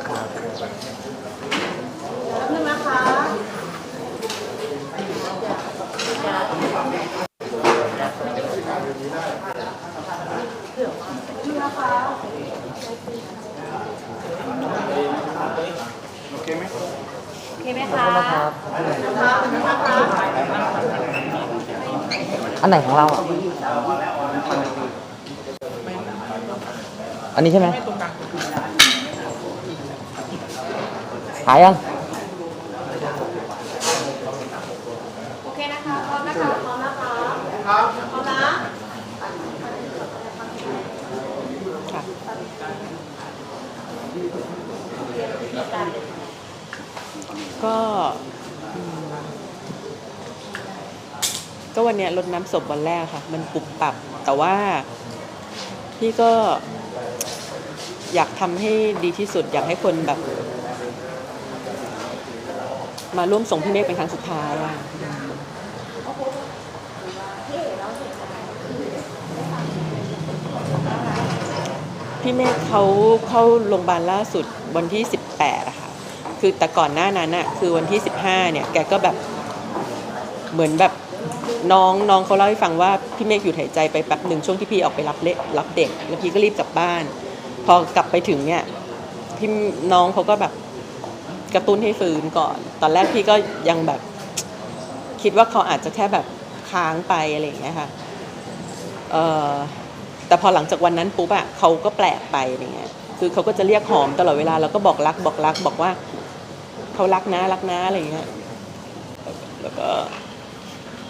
ากครับนึงนะคะโอเคไหมโอเคไหมคะอันไหนของเราอะ อันนี้ใช่ไหม หายยังโอเคนะคะพร้อมนะคะพร้อมนะคะครับพร้อมนะก็อืมก็วันเนี้ยรดน้ำศพวันแรกค่ะ มันปุบปับ แต่ว่าพี่ก็อยากทำให้ดีที่สุดอยากให้คนแบบ มาร่วมส่งพี่เมฆเป็นครั้งสุดท้ายอะพี่เมฆเขาเข้าโรงพยาบาลล่าสุดวันที่ 18อะค่ะ คือแต่ก่อนหน้านั้นอะคือวันที่ 15 เนี่ย แกก็แบบเหมือนแบบน้องน้องเขาเล่าให้ฟังว่าพี่เมฆหยุดหายใจไปแป๊บหนึ่งช่วงที่พี่ออกไปรับเล็รับเด็ก แล้วพี่ก็รีบกลับบ้าน พอกลับไปถึงเนี่ยพี่น้องเขาก็แบบ กระตุ้นให้ฟื้นก่อน ตอนแรกพี่ก็ยังแบบคิดว่าเขาอาจจะแค่แบบค้างไปอะไรอย่างเงี้ยค่ะเออแต่พอหลังจากวันนั้นปุ๊บอะเขาก็แปลกไปอะไรเงี้ยคือเขาก็จะเรียกหอมตลอดเวลาแล้วก็บอกรักบอกรัก บอกว่าเขารักนะรักนะอะไรเงี้ยแล้วก็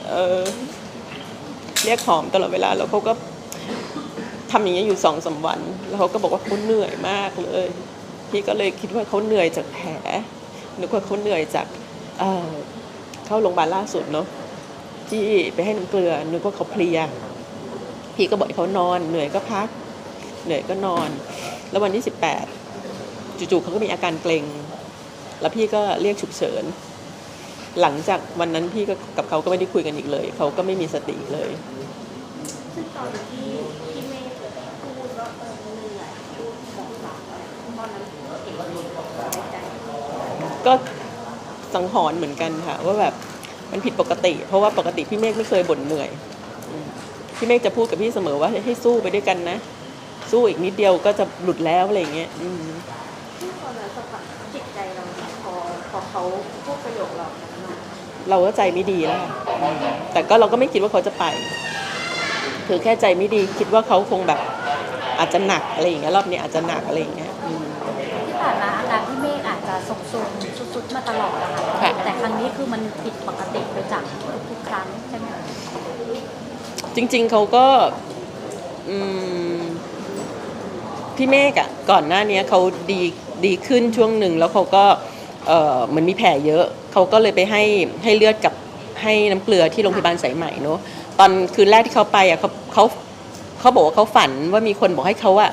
เออเรียกหอมตลอดเวลาแล้วเขาก็ทำอย่างเงี้ยอยู่สองสามวัน แล้วเขาก็บอกว่าเขาเหนื่อยมากเลย พี่ก็เลยคิดว่าเขาเหนื่อยจากแผลนึกว่าเขาเหนื่อยจากเเข้าโรงพยาบาลล่าสุดเนาะที่ไปให้น้ำเกลือนึกว่าเขาเพลียพี่ก็บอกเขานอน เหนื่อยก็พัก เหนื่อยก็นอน แล้ววันที่สิบแปดจู่ๆเขาก็มีอาการเกร็ง แล้วพี่ก็เรียกฉุกเฉิน หลังจากวันนั้นพี่ก็กับเขาก็ไม่ได้คุยกันอีกเลย เขาก็ไม่มีสติเลยซึ่งตอนที่พี่เมฆพูดว่าเออเหนื่อยพูดบอกหลักตอนนั้นเห็นในใจ ก็สังหรณ์เหมือนกันค่ะ ว่าแบบมันผิดปกติ เพราะว่าปกติพี่เมฆไม่เคยบ่นเหนื่อยพี่เมฆจะพูดกับพี่เสมอว่าให้สู้ไปด้วยกันนะ สู้อีกนิดเดียวก็จะหลุดแล้วอะไรอย่างเงี้ยอืมตอนนั้นสภาพจิตใจเราพอพอเขาพูดประโยคเรานั้นมาเราก็ใจไม่ดีแล้วค่ะแต่ก็เราก็ไม่คิดว่าเขาจะไป คือแค่ใจไม่ดีคิดว่าเขาคงแบบอาจจะหนักอะไรอย่างเงี้ยรอบนี้อาจจะหนักอะไรอย่างเงี้ย ผ่านมาอาการพี่เมฆอาจจะทรงๆสุดๆมาตลอดนะคะค่ะ แต่ครั้งนี้คือมันผิดปกติไปจากทุกๆครั้งใช่ไหมคะจริงๆเขาก็อืมพี่เมฆอะก่อนหน้านี้เขาดีดีขึ้นช่วงหนึ่งแล้วเขาก็เออเหมือนมีแผลเยอะเขาก็เลยไปให้ให้เลือดกับให้น้ำเกลือที่โรงพยาบาลสายใหม่เนอะตอนคืนแรกที่เขาไปอะเขาเขาเขาบอกว่าเขาฝันว่ามีคนบอกให้เขาอะ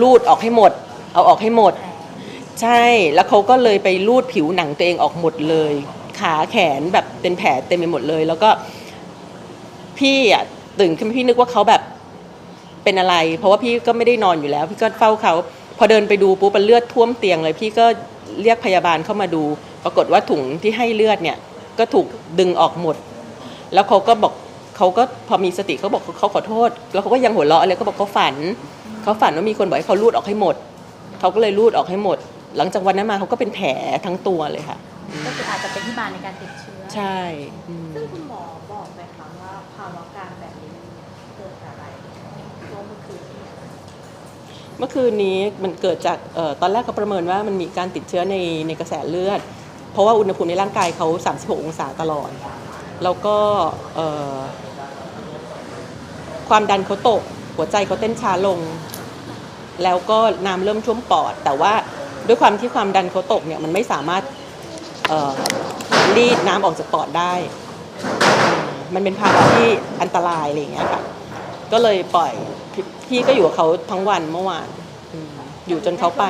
รูดออกให้หมด เอาออกให้หมด ใช่แล้วเขาก็เลยไปรูดผิวหนังตัวเองออกหมดเลย ขาแขนแบบเป็นแผลเต็มไปหมดเลย แล้วก็พี่อะตื่นขึ้นพี่นึกว่าเขาแบบเป็นอะไร เพราะว่าพี่ก็ไม่ได้นอนอยู่แล้ว พี่ก็เฝ้าเขาพอเดินไปดูปุ๊บมันเลือดท่วมเตียงเลย พี่ก็เรียกพยาบาลเข้ามาดู ปรากฏว่าถุงที่ให้เลือดเนี่ยก็ถูกดึงออกหมด แล้วเขาก็บอกเขาก็พอมีสติเขาบอกเขาขอโทษ แล้วเขาก็ยังหัวเราะเลยเขาบอกเขาฝันเขาฝันว่ามีคนบอกให้เขารูดออกให้หมดเขาก็เลยรูดออกให้หมด หลังจากวันนั้นมาเขาก็เป็นแผลทั้งตัวเลยค่ะ ก็คืออาจจะเป็นที่มาในการติดเชื้อ ใช่อืม ซึ่งคุณหมอบอกไหมคะว่าภาวะการแบบนี้มันเกิดจากอะไรช่วงเมื่อคืนนี้ เมื่อคืนนี้มันเกิดจากเออตอนแรกเขาประเมินว่ามันมีการติดเชื้อในในกระแสเลือด เพราะว่าอุณหภูมิในร่างกายเขา 36 องศาตลอด แล้วก็เอ่อความดันเขาตก หัวใจเขาเต้นช้าลง แล้วก็น้ำเริ่มท่วมปอด แต่ว่า ด้วยความที่ความดันเขาตกเนี่ยมันไม่สามารถเอ่อรีดน้ำออกจากปอดได้อืมมันเป็นภาวะที่อันตรายอะไรอย่างเงี้ยค่ะ ก็เลยปล่อยพพี่ก็อยู่กับเขาทั้งวันเมื่อวานอืมอยู่จนเขาไป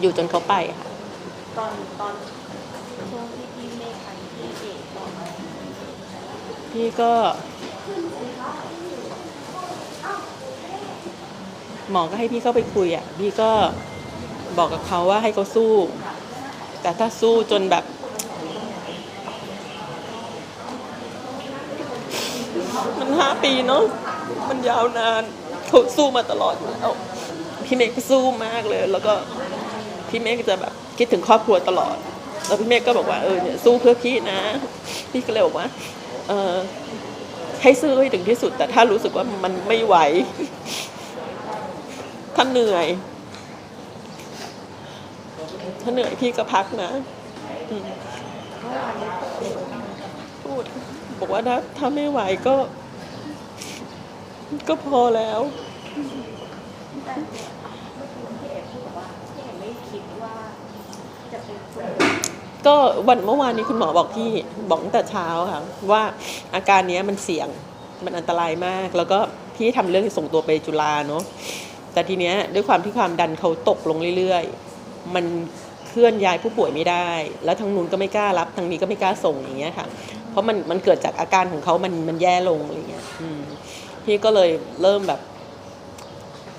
อยู่จนเขาไปค่ะตอนตอนช่วงที่พี่เมฆไปที่เอกบอกไหมพี่ก็หมอก็ให้พี่เข้าไปคุยอะ พี่ก็ บอกกับเขาว่าให้เขาสู้ แต่ถ้าสู้จนแบบ มันห้าปีเนาะมันยาวนานเขาสู้มาตลอดแล้วพี่เมฆก็สู้มากเลย แล้วก็พี่เมฆจะแบบคิดถึงครอบครัวตลอด แล้วพี่เมฆก็บอกว่าเออเนี่ยสู้เพื่อพี่นะ พี่ก็เลยบอกว่า เออให้สู้ให้ถึงที่สุด แต่ถ้ารู้สึกว่ามันไม่ไหว ถ้าเหนื่อย ถ้าเหนื่อยพี่ก็พักนะอืมพูดบอกว่าถ้าถ้าไม่ไหวก็ ก็พอแล้วแต่เมื่อกี้พี่เอกพูดบอกว่าพี่เอกไม่คิดว่าจะเป็นคนก็วันเมื่อวานนี้คุณหมอบอกพี่บอกตั้งแต่เช้าค่ะว่าอาการเนี้ยมันเสี่ยงมันอันตรายมาก แล้วก็พี่ทำเรื่องส่งตัวไปจุฬาเนาะแต่ทีเนี้ยด้วยความที่ความดันเขาตกลงเรื่อยๆ มันเคลื่อนย้ายผู้ป่วยไม่ได้ แล้วทางนู้นก็ไม่กล้ารับทางนี้ก็ไม่กล้าส่งอย่างเงี้ยค่ะ เพราะมันมันเกิดจากอาการของเขามันมันแย่ลงอะไรเงี้ยอืมพี่ก็เลยเริ่มแบบ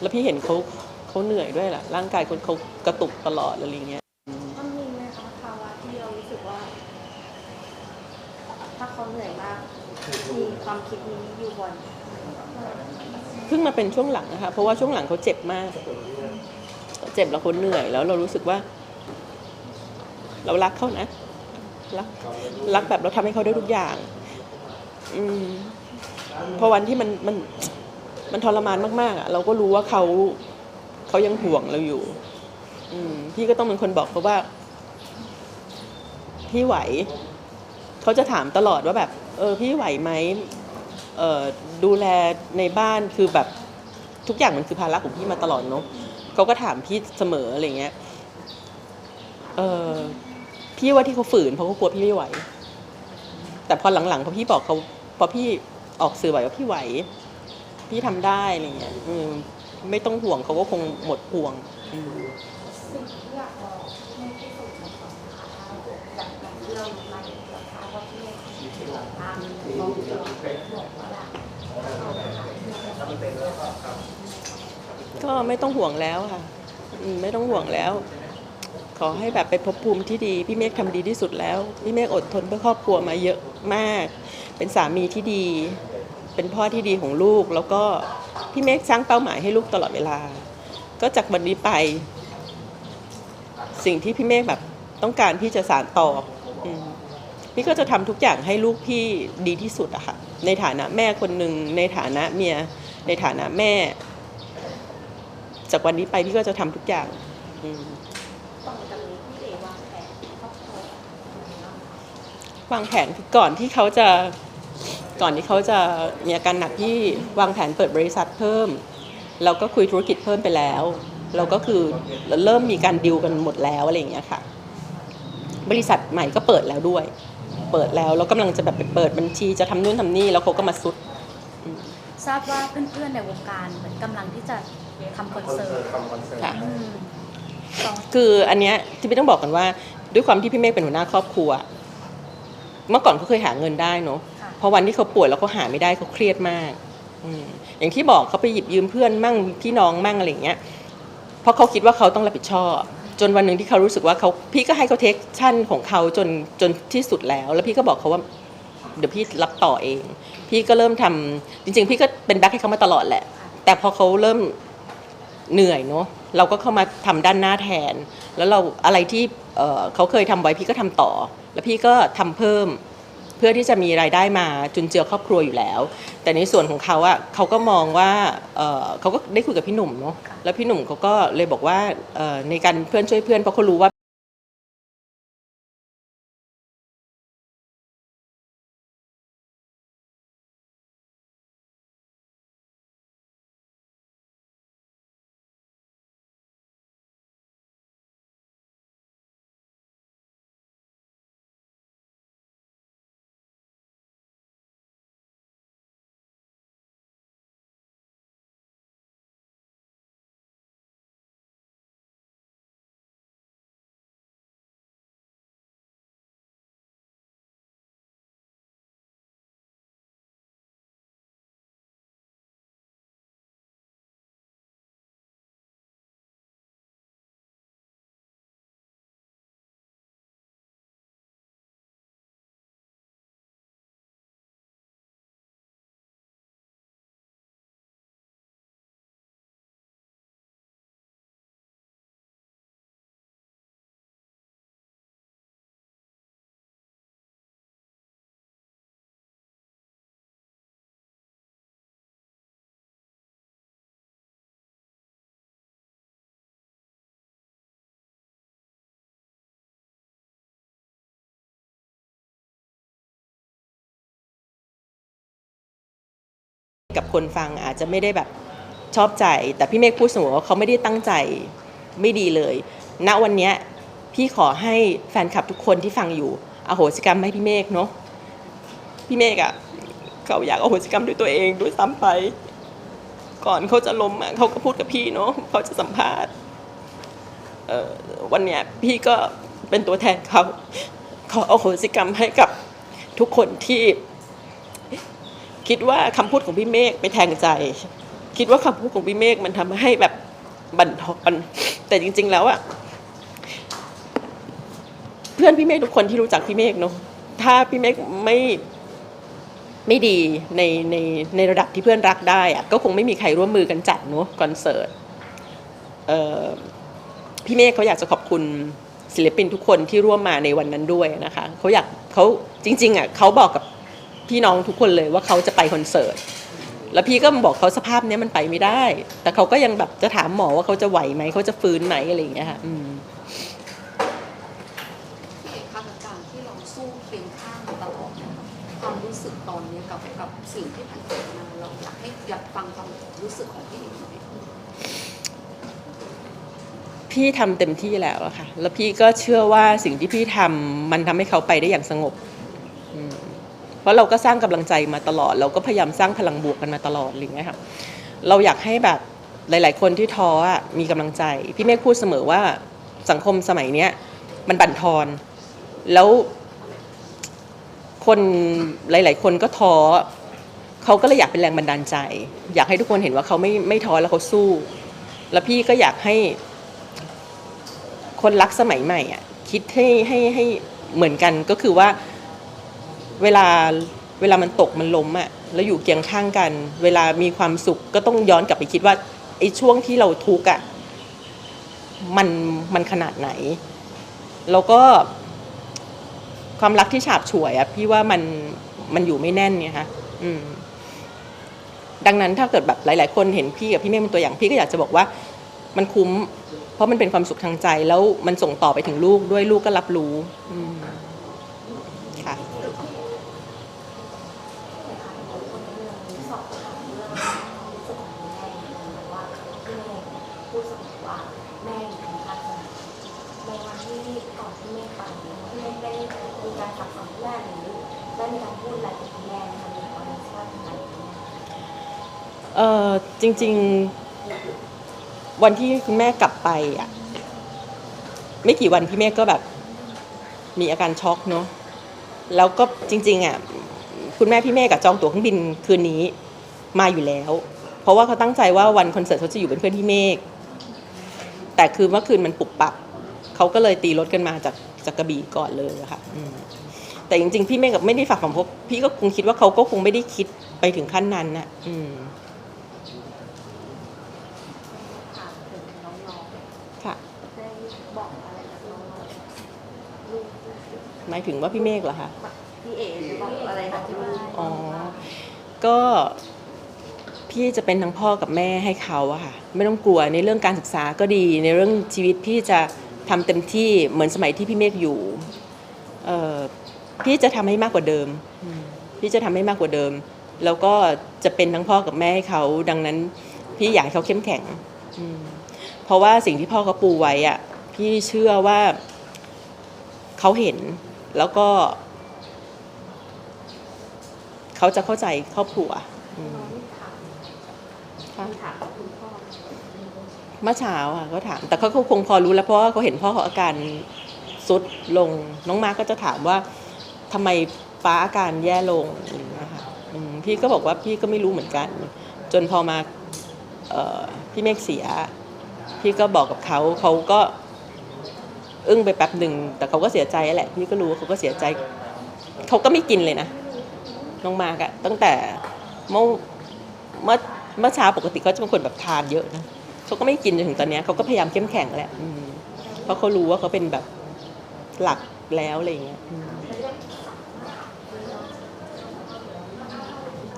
แล้วพี่เห็นเขาเขาเหนื่อยด้วยแหละร่างกายคนเขากระตุกตลอดอะไรเงี้ยมันมีไหมคะภาวะที่เรารู้สึกว่า ถ้าเขาเหนื่อยมากมีความคิดนี้อยู่บ่อยเพิ่งมาเป็นช่วงหลังนะคะเพราะว่าช่วงหลังเขาเจ็บมาก เจ็บแล้วเขาเหนื่อยแล้วเรารู้สึกว่า เรารักเขานะรักรักแบบเราทำให้เขาได้ทุกอย่าง อืมพอวันที่มันมันมันทรมานมากๆอะเราก็รู้ว่าเขาเขายังห่วงเราอยู่ อืมพี่ก็ต้องเป็นคนบอกเขาว่าพี่ไหว เขาจะถามตลอดว่าแบบ เออ พี่ไหวไหมเออดูแลในบ้านคือแบบทุกอย่างมันคือภาระของพี่มาตลอดเนาะ เขาก็ถามพี่เสมออะไรเงี้ย เออพี่ว่าที่เขาฝืนเพราะเขากลัวพี่ไม่ไหว แต่พอหลังๆพอพี่บอกเขาพอพี่ออกสื่อไหวว่าพี่ไหว พี่ทำได้อะไรเงี้ยอืมไม่ต้องห่วงเขาก็คงหมดห่วงอืมสิ่งที่อยากบอกแม่ที่สุดนะคะจากอย่างที่เรารู้มาอย่างเดียวค่ะว่าพี่เมฆคือหลังตามมองเจอห่วงว่าแบ ก็ไม่ต้องห่วงแล้วค่ะไม่ต้องห่วงแล้ว ขอให้แบบไปพบภูมิที่ดี พี่เมฆทำดีที่สุดแล้ว พี่เมฆอดทนเพื่อครอบครัวมาเยอะมาก เป็นสามีที่ดี เป็นพ่อที่ดีของลูก แล้วก็พี่เมฆสร้างเป้าหมายให้ลูกตลอดเวลา ก็จากวันนี้ไป สิ่งที่พี่เมฆแบบต้องการที่จะสานต่ออพี่ก็จะทำทุกอย่างให้ลูกพี่ดีที่สุดอะค่ะ ในฐานะแม่คนหนึ่งในฐานะเมีย ในฐานะแม่ จากวันนี้ไปพี่ก็จะทำทุกอย่างอืมต่อจากนี้พี่เอวางแผนครอบครัววางแผนคือก่อนที่เขาจะก่อนที่เขาจะมีอาการหนักที่วางแผนเปิดบริษัทเพิ่ม เราก็คุยธุรกิจเพิ่มไปแล้ว เราก็คือเริ่มมีการดิวกันหมดแล้วอะไรอย่างเงี้ยค่ะ บริษัทใหม่ก็เปิดแล้วด้วย เปิดแล้วแล้วกำลังจะแบบไปเปิดบัญชีจะทำนู่นทำนี่แล้วเขาก็มาซุด ทราบว่าเพื่อนๆในวงการเหมือนกำลังที่จะ ทำคอนเสิร์ตค่ะ อืมลอง คืออันเนี้ยที่พี่ต้องบอกกันว่าด้วยความที่พี่เมฆเป็นหัวหน้าครอบครัว เมื่อก่อนเขาเคยหาเงินได้เนาะค่ะ พอวันที่เขาป่วยแล้วเขาหาไม่ได้เขาเครียดมากอืมอย่างที่บอกเขาไปหยิบยืมเพื่อนมั่งพี่น้องมั่งอะไรอย่างเงี้ยเพราะเขาคิดว่าเขาต้องรับผิดชอบ จนวันหนึ่งที่เขารู้สึกว่าเขาพี่ก็ให้เขาเทคชั่นของเขาจนจนที่สุดแล้ว แล้วพี่ก็บอกเขาว่า เดี๋ยวพี่รับต่อเอง พี่ก็เริ่มทำจริง ๆ พี่ก็เป็นแบ็คให้เขามาตลอดแหละ แต่พอเขาเริ่ม เหนื่อยเนาะเราก็เข้ามาทำด้านหน้าแทน แล้วเราอะไรที่เเขาเคยทำไว้พี่ก็ทำต่อ แล้วพี่ก็ทำเพิ่มเพื่อที่จะมีรายได้มาจุนเจือครอบครัวอยู่แล้ว แต่ในส่วนของเขาอะเขาก็มองว่าเเขาก็ได้คุยกับพี่หนุ่มเนาะแล้วพี่หนุ่มเขาก็เลยบอกว่าในการเพื่อนช่วยเพื่อนเพราะเขารู้ว่า กับคนฟังอาจจะไม่ได้แบบชอบใจ แต่พี่เมฆพูดเสมอว่าเขาไม่ได้ตั้งใจไม่ดีเลย ณวันนี้พี่ขอให้แฟนคลับทุกคนที่ฟังอยู่อโหสิกรรมให้พี่เมฆเนาะพี่เมฆอะเขาอยากอโหสิกรรมด้วยตัวเองด้วยซ้ำไป ก่อนเขาจะล้มอะเขาก็พูดกับพี่เนาะเขาจะสัมภาษณ์เอ่อวันเนี้ยพี่ก็เป็นตัวแทนเขาขออโหสิกรรมให้กับทุกคนที่ คิดว่าคำพูดของพี่เมฆไปแทงใจ คิดว่าคำพูดของพี่เมฆมันทำให้แบบบั่นทอนแต่จริง ๆ แล้วอะเพื่อนพี่เมฆทุกคนที่รู้จักพี่เมฆเนาะถ้าพี่เมฆไม่ไม่ดีในในในระดับที่เพื่อนรักได้อะก็คงไม่มีใครร่วมมือกันจัดเนาะคอนเสิร์ตพี่เมฆเขาอยากจะขอบคุณศิลปินทุกคนที่ร่วมมาในวันนั้นด้วยนะคะเขาอยากเขาจริง ๆอะเขาบอกกับ พี่น้องทุกคนเลยว่าเขาจะไปคอนเสิร์ตแล้วพี่ก็บอกเขาสภาพเนี้ยมันไปไม่ได้ แต่เขาก็ยังแบบจะถามหมอว่าเขาจะไหวไหมเขาจะฟื้นไหมอะไรอย่างเงี้ยค่ะอืมพี่เอกคะกับการที่เราสู้เคียงข้างมาตลอดเนี่ยความรู้สึกตอนนี้กับกับสิ่งที่ผ่านมาเราอยากให้อยากฟังความรู้สึกของพี่เอกหน่อยพี่ทำเต็มที่แล้วอะค่ะ แล้วพี่ก็เชื่อว่าสิ่งที่พี่ทำมันทำให้เขาไปได้อย่างสงบ เพราะเราก็สร้างกำลังใจมาตลอด เราก็พยายามสร้างพลังบวกกันมาตลอดอะไรอย่างเงี้ยค่ะเราอยากให้แบบหลาย ๆ คนที่ท้อมีกำลังใจ พี่เมฆพูดเสมอว่าสังคมสมัยเนี้ยมันบั่นทอน แล้วคนหลาย ๆ คนก็ท้อเขาก็เลยอยากเป็นแรงบันดาลใจ อยากให้ทุกคนเห็นว่าเขาไม่ไม่ท้อแล้วเขาสู้ แล้วพี่ก็อยากให้คนรักสมัยใหม่อะคิดให้ให้ให้เหมือนกันก็คือว่า เวลาเวลามันตกมันล้มอะแล้วอยู่เคียงข้างกัน เวลามีความสุขก็ต้องย้อนกลับไปคิดว่าไอ้ช่วงที่เราทุกข์อะมันมันขนาดไหน แล้วก็ความรักที่ฉาบฉวยอะพี่ว่ามันมันอยู่ไม่แน่นเนี่ยคะอืม ดังนั้นถ้าเกิดแบบหลาย ๆ คนเห็นพี่กับพี่เมฆเป็นตัวอย่างพี่ก็อยากจะบอกว่า มันคุ้ม เพราะมันเป็นความสุขทางใจ แล้วมันส่งต่อไปถึงลูกด้วยลูกก็รับรู้ อืมค่ะ สอบถามเรื่องความรู้สึกของแม่แบบว่าพี่เมย์พูดเสมอว่าแม่อยู่ในการสนับสนุนในวันที่ก่อนที่เมย์ไปเนี่ยพี่เมย์ได้มีการสั่งสอนแม่หรือได้มีการพูดอะไรกับคุณแม่นะคะในตอนนั้นว่าทำไมคุณแม่ เออจริง ๆ วันที่คุณแม่กลับไปอะ ไม่กี่วันพี่เมฆก็แบบ มีอาการช็อกเนาะแล้วก็จริง ๆอะคุณแม่พี่เมฆกับจองตั๋วเครื่องบินคืนนี้มาอยู่แล้ว เพราะว่าเขาตั้งใจว่าวันคอนเสิร์ตเขาจะอยู่เป็นเพื่อนพี่เมฆแต่คือเมื่อคืนมันปุบปับเขาก็เลยตีรถกันมาจากจากกระบี่ก่อนเลยค่ะแต่จริงๆพี่เมฆกับไม่ได้ฝากความพบพี่ก็คงคิดว่าเขาก็คงไม่ได้คิดไปถึงขั้นนั้นน่ะ อืม ถามถึงน้อง ค่ะ ๆได้บอกอะไรกับน้องๆลูก หมายถึงว่าพี่เมฆเหรอคะ พี่เอ๋จะบอกอะไรกับลูกอ๋อ ก็พี่จะเป็นทั้งพ่อกับแม่ให้เขาอะค่ะ ไม่ต้องกลัวในเรื่องการศึกษาก็ดี ในเรื่องชีวิตพี่จะทำเต็มที่เหมือนสมัยที่พี่เมฆอยู่เอ่อพี่จะทำให้มากกว่าเดิมอืมพี่จะทำให้มากกว่าเดิม แล้วก็จะเป็นทั้งพ่อกับแม่ให้เขาดังนั้น พี่อยากให้เขาเข้มแข็งอืมเพราะว่าสิ่งที่พ่อเขาปูไว้อะพี่เชื่อว่าเขาเห็น แล้วก็ เขาจะเข้าใจครอบครัวอืมน้องถามค่ะถามคุณพ่อเมื่อเช้าค่ะเขาถาม แต่เขาก็คงพอรู้แล้วเพราะว่าเขาเห็นพ่อเขาอาการสุดลง น้องมาร์คก็จะถามว่าทำไมป้าอาการแย่ลงอย่างเงี้ยค่ะอืมพี่ก็บอกว่าพี่ก็ไม่รู้เหมือนกัน จนพอมาเอ่อพี่เมฆเสีย พี่ก็บอกกับเขาเขาก็ อึ้งไปแป๊บหนึ่งแต่เขาก็เสียใจแหละพี่ก็รู้เขาก็เสียใจเขาก็ไม่กินเลยนะน้องมากอะตั้งแต่เมื่อเมื่อเมื่อเช้าปกติเขาจะเป็นคนแบบทานเยอะนะเขาก็ไม่กินจนถึงตอนนี้เขาก็พยายามเข้มแข็งแหละเพราะเขารู้ว่าเขาเป็นแบบหลักแล้วอะไรอย่างเงี้ย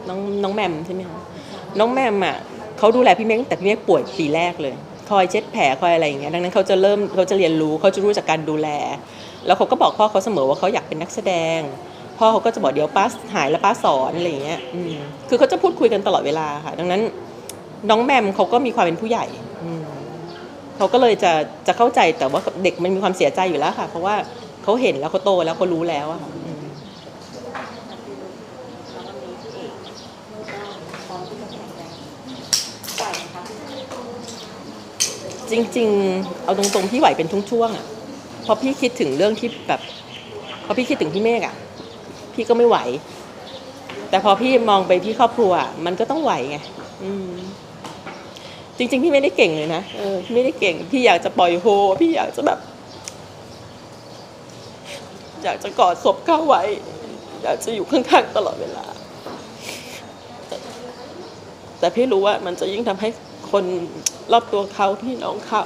น้องน้องแมมใช่ไหมคะน้องแมมอะเขาดูแลพี่เมฆตั้งแต่พี่เมฆป่วยปีแรกเลย คอยเช็ดแผลคอยอะไรอย่างเงี้ยดังนั้นเขาจะเริ่มเขาจะเรียนรู้เขาจะรู้จากการดูแล แล้วเขาก็บอกพ่อเขาเสมอว่าเขาอยากเป็นนักแสดง พ่อเขาก็จะบอกเดี๋ยวป้าหายแล้วป้าสอนอะไรอย่างเงี้ยคือเขาจะพูดคุยกันตลอดเวลาค่ะ ดังนั้นน้องแมมเขาก็มีความเป็นผู้ใหญ่อเขาก็เลยจะจะเข้าใจแต่ว่าเด็กมันมีความเสียใจอยู่แล้วค่ะ เพราะว่าเขาเห็นแล้วเขาโตแล้วเขารู้แล้วอะค่ะอืม แล้ววันนี้พี่เอกก็พร้อมที่จะแข่งแรงไหวไหมคะพี่เอก จริง ๆ เอาตรงๆพี่ไหวเป็นช่วงๆอะเพราะพี่คิดถึงเรื่องที่แบบพอพี่คิดถึงพี่เมฆอะ พี่ก็ไม่ไหว แต่พอพี่มองไปที่ครอบครัวอะมันก็ต้องไหวไงอืมจริง ๆ พี่ไม่ได้เก่งเลยนะเออพี่ไม่ได้เก่ง พี่อยากจะปล่อยโฮ พี่อยากจะแบบ อยากจะกอดศพเข้าไว้ อยากจะอยู่ข้างๆตลอดเวลา แต่แต่พี่รู้ว่ามันจะยิ่งทำให้ คนรอบตัวเขาพี่น้องเขา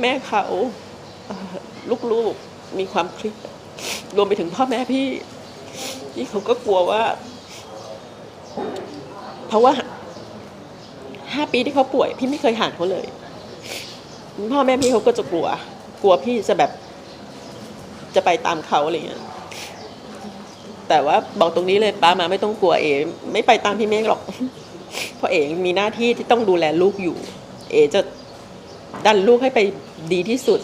แม่เขาลูกๆมีความเครียดรวมไปถึงพ่อแม่พี่พี่เขาก็กลัวว่า เพราะว่าห้าปีที่เขาป่วย พี่ไม่เคยห่างเขาเลย พ่อแม่พี่เขาก็จะกลัว กลัวพี่จะแบบ จะไปตามเขาอะไรเงี้ยแต่ว่าบอกตรงนี้เลยป้ามาไม่ต้องกลัวเอ ไม่ไปตามพี่เมฆหรอก เพราะเอมีหน้าที่ที่ต้องดูแลลูกอยู่ เอจะดันลูกให้ไปดีที่สุด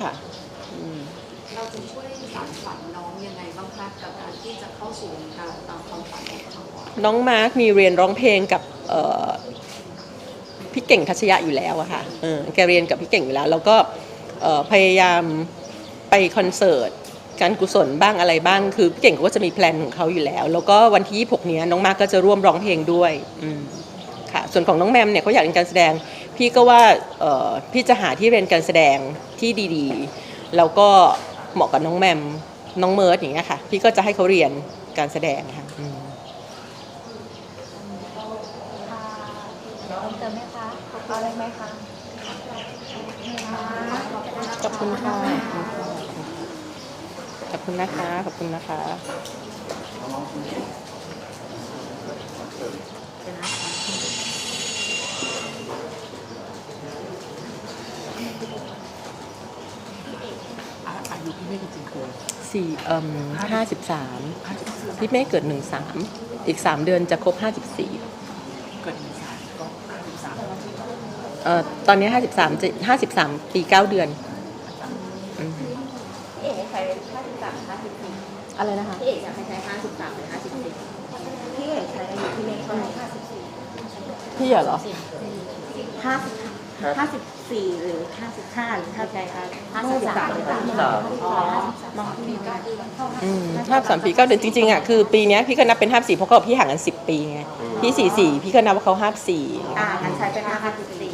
ค่ะเราจะช่วยสานฝันน้องยังไงบ้างคะกับการที่จะเข้าสู่วงการตามความฝันของเขาอะน้องมาร์คมีเรียนร้องเพลงกับเอ่อพี่เก่งทัชยะอยู่แล้วอะค่ะเออแกเรียนกับพี่เก่งอยู่แล้ว แล้วก็เอ่อพยายามไปคอนเสิร์ต การกุศลบ้างอะไรบ้าง คือพี่เก่งเขาก็จะมีแพลนของเขาอยู่แล้ว แล้วก็วันที่ 26 เนี้ยน้องมาร์คก็จะร่วมร้องเพลงด้วยอืมค่ะ ส่วนของน้องแมมเนี่ยเขาอยากเรียนการแสดง พี่ก็ว่าเอ่อพี่จะหาที่เรียนการแสดงที่ดีๆ แล้วก็เหมาะกับน้องแมมน้องเมิร์ดอย่างเงี้ยค่ะ พี่ก็จะให้เขาเรียนการแสดงค่ะอืมค่ะเพิ่มเติมไหมคะเอาอะไรไหมคะขอบคุณค่ะ ขอบคุณนะคะ ขอบคุณนะคะอายุพี่เมฆจริงๆคือสี่เอ่มห้าสิบสามพี่เมฆเกิดหนึ่งสามอีกสามเดือนจะครบห้าสิบสี่เกิดมีสารก็สามเอ่อตอนนี้ห้าสิบสามจะห้าสิบสามปีเก้าเดือนอืม พี่เอกใช้ห้าสิบสามห้าสิบสี่ อะไรนะคะพี่เอกอยากให้ใช้ห้าสิบสามหรือห้าสิบสี่พี่เอกใช้อายุพี่เมฆเท่าไหร่ห้าสิบสี่พี่เหรอห้าสิบห้าสิบสี่หรือห้าสิบห้าหรือห้าใช่ครับห้าสิบสามอ๋อมองที่ก็คืออืมห้าสามปีเก้าเดือนจริงๆอะคือปีเนี้ยพี่ก็นับเป็นห้าสี่เพราะเขากับพี่ห่างกันสิบปีไงพี่สี่สี่พี่ก็นับว่าเขาห้าสี่อ่างั้นใช้เป็นห้าสิบสี่